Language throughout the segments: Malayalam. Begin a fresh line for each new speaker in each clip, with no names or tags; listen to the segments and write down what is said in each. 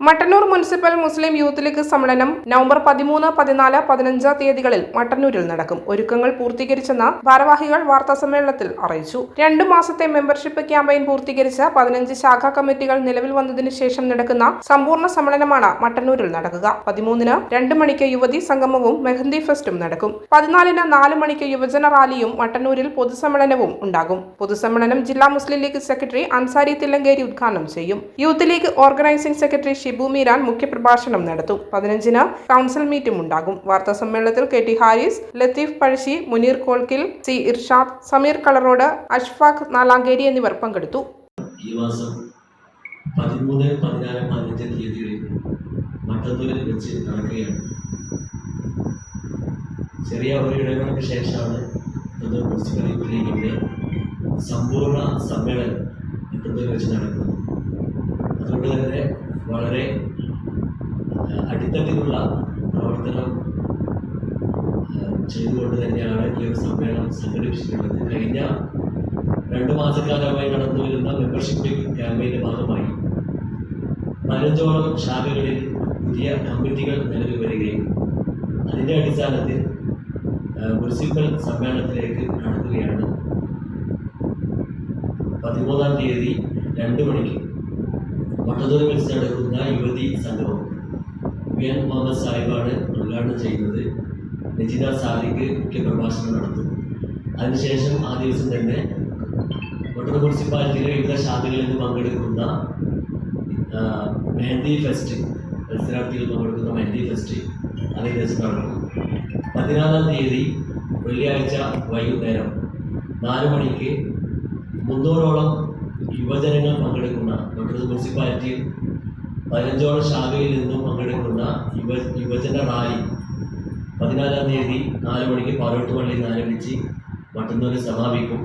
Mattannur municipal Muslim youth league സമ്മേളനം നവംബർ പതിമൂന്ന് പതിനാല് പതിനഞ്ച് തീയതികളിൽ മട്ടന്നൂരിൽ നടക്കും. ഒരുക്കങ്ങൾ പൂർത്തീകരിച്ചെന്ന് ഭാരവാഹികൾ വാർത്താസമ്മേളനത്തിൽ അറിയിച്ചു. രണ്ടു മാസത്തെ മെമ്പർഷിപ്പ് ക്യാമ്പയിൻ പൂർത്തീകരിച്ച് പതിനഞ്ച് ശാഖാ കമ്മിറ്റികൾ നിലവിൽ വന്നതിനു ശേഷം നടക്കുന്ന സമ്പൂർണ സമ്മേളനമാണ് മട്ടന്നൂരിൽ നടക്കുക. പതിമൂന്നിന് രണ്ട് മണിക്ക് യുവതി സംഗമവും മെഹന്തി ഫെസ്റ്റും നടക്കും. പതിനാലിന് നാല് മണിക്ക് യുവജന റാലിയും മട്ടന്നൂരിൽ പൊതുസമ്മേളനവും ഉണ്ടാകും. പൊതുസമ്മേളനം ജില്ലാ Muslim league secretary Ansari Thillankeri ഉദ്ഘാടനം ചെയ്യും. Youth league organising secretary Shibu Meeran മുഖ്യപ്രഭാഷണം നടത്തും. പതിനഞ്ചിന് കൗൺസിൽ മീറ്റും ഉണ്ടാകും. വാർത്താ സമ്മേളനത്തിൽ കെ ടി ഹാരിസ് ലത്തീഫ് പഴശ്ശി മുനീർ കോൾക്കിൽ സി ഇർഷാദ് സമീർ കളറോഡ് അഷ്ഫാഖ് നാലാങ്കേരി എന്നിവർ പങ്കെടുത്തു.
ഈ മാസം പതിമൂന്ന് പതിനാല് പതിനഞ്ച് തീയതികളിൽ ചെറിയ ഒരു ശേഷമാണ് മുനിസിപ്പൽ ലീഗിന്റെ സമ്പൂർണ സമ്മേളനം മട്ടന്നൂരിൽ വെച്ച് നടക്കുന്നത്. അതുകൊണ്ട് തന്നെ വളരെ അടിത്തട്ടിലുള്ള പ്രവർത്തനം ചെയ്തുകൊണ്ട് തന്നെയാണ് ഈ ഒരു സമ്മേളനം സംഘടിപ്പിച്ചിട്ടുള്ളത്. കഴിഞ്ഞ രണ്ട് മാസക്കാലമായി നടന്നു വരുന്ന മെമ്പർഷിപ്പ് ക്യാമ്പയിന്റെ ഭാഗമായി പതിനഞ്ചോളം ശാഖകളിൽ പുതിയ കമ്മിറ്റികൾ നിലവിൽ വരികയും അതിന്റെ അടിസ്ഥാനത്തിൽ മുനിസിപ്പൽ സമ്മേളനത്തിലേക്ക് നടക്കുകയാണ് പതിമൂന്നാം തീയതി രണ്ട് മണിക്ക് മട്ടന്നൂരിൽ വെച്ച് നടക്കുന്ന യുവതി സംഗമം. വി എൻ മുഹമ്മദ് സാഹിബാണ് ഉദ്ഘാടനം ചെയ്യുന്നത്. രചിത സാദിഖ് മുഖ്യ പ്രഭാഷണം നടത്തും. അതിനുശേഷം ആ ദിവസം തന്നെ മട്ടന്നൂർ മുനിസിപ്പാലിറ്റിയിലെ വിവിധ ശാഖകളിൽ നിന്ന് പങ്കെടുക്കുന്ന മെഹന്തി ഫെസ്റ്റ് മത്സരാർത്ഥികൾ പങ്കെടുക്കുന്ന മെഹന്തി ഫെസ്റ്റ് അതേ ദിവസം നടക്കും. പതിനാലാം തീയതി വെള്ളിയാഴ്ച വൈകുന്നേരം നാല് മണിക്ക് മുന്നൂറോളം യുവജനങ്ങൾ പങ്കെടുക്കുന്ന മട്ടന്നൂർ മുനിസിപ്പാലിറ്റിയിൽ പതിനഞ്ചോളം ശാഖയിൽ നിന്നും പങ്കെടുക്കുന്ന യുവ യുവജന റാലി പതിനാലാം തീയതി നാല് മണിക്ക് പാലോട്ടുപള്ളിയിൽ നിന്ന് ആരംഭിച്ച് മറ്റന്നൂരിൽ സമാപിക്കും.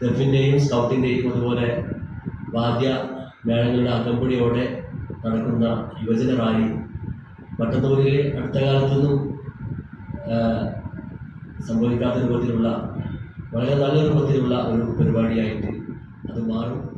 ദഫിന്റെയും സ്കൗട്ടിന്റെയും അതുപോലെ വാദ്യ മേളങ്ങളുടെ അകമ്പടിയോടെ നടക്കുന്ന യുവജന റാലി മട്ടന്നൂരിൽ അടുത്ത കാലത്തൊന്നും സംഭവിക്കാത്ത രൂപത്തിലുള്ള വളരെ നല്ല രൂപത്തിലുള്ള ഒരു പരിപാടിയായിട്ട് അത് മാറും